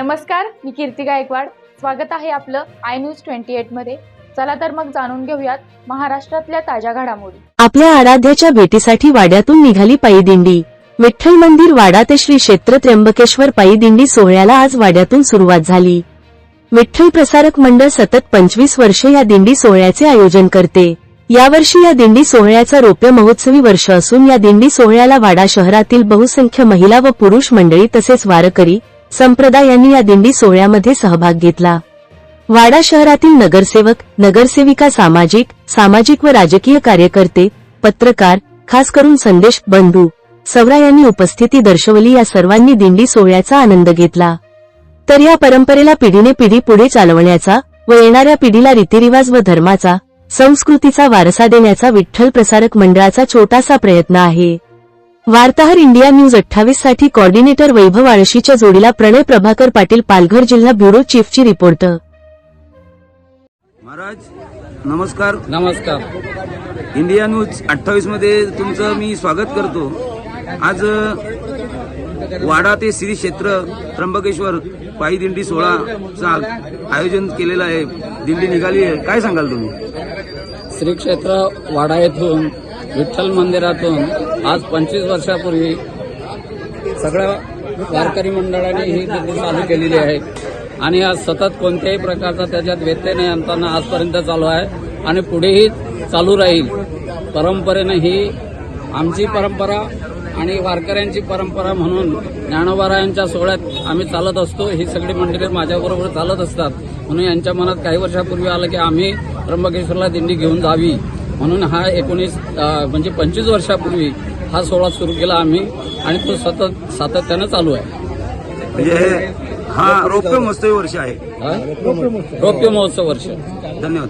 नमस्कार मी कीर्ती गायकवाड. स्वागत आहे आपलं आय न्यूज ट्वेंटी एटमध्ये. चला तर मग जाणून घेऊयात महाराष्ट्रातल्या ताज्या घडामोडी. आपल्या आराध्याच्या भेटीसाठी वाड्यातून निघाली पायी दिंडी विठ्ठल मंदिर वाडा ते श्री क्षेत्र त्र्यंबकेश्वर पायी दिंडी सोहळ्याला आज वाड्यातून सुरुवात झाली. विठ्ठल प्रसारक मंडळ सतत पंचवीस वर्षे या दिंडी सोहळ्याचे आयोजन करते. यावर्षी या दिंडी सोहळ्याचा रौप्य महोत्सवी वर्ष असून या दिंडी सोहळ्याला वाडा शहरातील बहुसंख्य महिला व पुरुष मंडळी तसेच वारकरी संप्रदायांनी या दिंडी सोहळ्यामध्ये सहभाग घेतला. वाडा शहरातील नगरसेवक नगरसेविका सामाजिक सामाजिक व राजकीय कार्यकर्ते पत्रकार खास करून संदेश बंधू सवरा यांनी उपस्थिती दर्शवली या सर्वांनी दिंडी सोहळ्याचा आनंद घेतला. तर या परंपरेला पिढीने पिढी पुढे चालवण्याचा व येणाऱ्या पिढीला रीतिरिवाज व धर्माचा संस्कृतीचा वारसा देण्याचा विठ्ठल प्रसारक मंडळाचा छोटासा प्रयत्न आहे. वार्ताहर इंडिया न्यूज अठ्ठावीससाठी कॉर्डिनेटर वैभव आळशीच्या जोडीला प्रणय प्रभाकर पाटील पालघर जिल्हा ब्युरो चीफची रिपोर्ट. महाराज नमस्कार. नमस्कार. इंडिया न्यूज अठ्ठावीसमध्ये तुमचं मी स्वागत करतो. आज वाडा ते श्री क्षेत्र त्र्यंबकेश्वर पायी दिंडी सोहळाचा आयोजन केलेलं आहे. दिंडी निघाली आहे. काय सांगाल तुम्ही? श्री क्षेत्र वाडा येथून विठ्ठल मंदिरातून आज पंचवीस वर्षापूर्वी सगळ्या वारकरी मंडळाने ही दिंडी चालू केलेली आहे. आणि आज सतत कोणत्याही प्रकारचा त्याच्यात व्यत्यय नाही आणताना आजपर्यंत चालू आहे आणि पुढेही चालू राहील. परंपरेनं ही आमची परंपरा आणि वारकऱ्यांची परंपरा म्हणून ज्ञानोबारायांच्या सोहळ्यात आम्ही चालत असतो. ही सगळी मंडळी माझ्याबरोबर चालत असतात. म्हणून यांच्या मनात काही वर्षापूर्वी आलं की आम्ही त्र्यंबकेश्वरला दिंडी घेऊन जावी. म्हणून हा एकोणीस म्हणजे पंचवीस वर्षापूर्वी हा सोहळा सुरू केला आम्ही आणि तो सतत सातत्यानं चालू आहे. म्हणजे हे- हा रौप्य महोत्सवी वर्ष आहे. हा? रौप्य महोत्सव वर्ष. धन्यवाद.